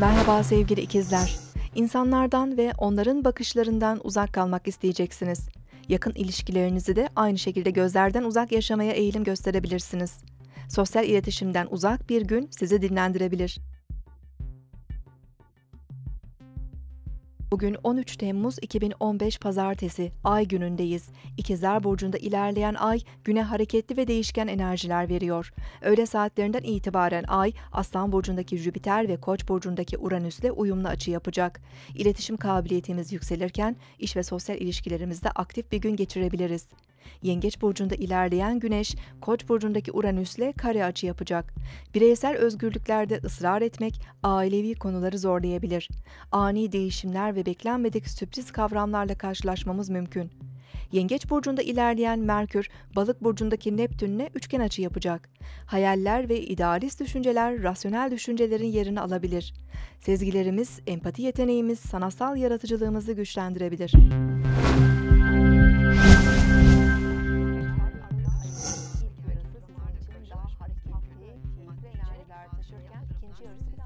Merhaba sevgili ikizler. İnsanlardan ve onların bakışlarından uzak kalmak isteyeceksiniz. Yakın ilişkilerinizi de aynı şekilde gözlerden uzak yaşamaya eğilim gösterebilirsiniz. Sosyal iletişimden uzak bir gün sizi dinlendirebilir. Bugün 13 Temmuz 2015 Pazartesi, Ay günündeyiz. İkizler Burcu'nda ilerleyen Ay, güne hareketli ve değişken enerjiler veriyor. Öğle saatlerinden itibaren Ay, Aslan Burcu'ndaki Jüpiter ve Koç Burcu'ndaki Uranüs'le uyumlu açı yapacak. İletişim kabiliyetimiz yükselirken, iş ve sosyal ilişkilerimizde aktif bir gün geçirebiliriz. Yengeç burcunda ilerleyen Güneş, Koç burcundaki Uranüs'le kare açı yapacak. Bireysel özgürlüklerde ısrar etmek ailevi konuları zorlayabilir. Ani değişimler ve beklenmedik sürpriz kavramlarla karşılaşmamız mümkün. Yengeç burcunda ilerleyen Merkür, Balık burcundaki Neptün'le üçgen açı yapacak. Hayaller ve idealist düşünceler rasyonel düşüncelerin yerini alabilir. Sezgilerimiz, empati yeteneğimiz, sanatsal yaratıcılığımızı güçlendirebilir. çalışırken ikinci yarısı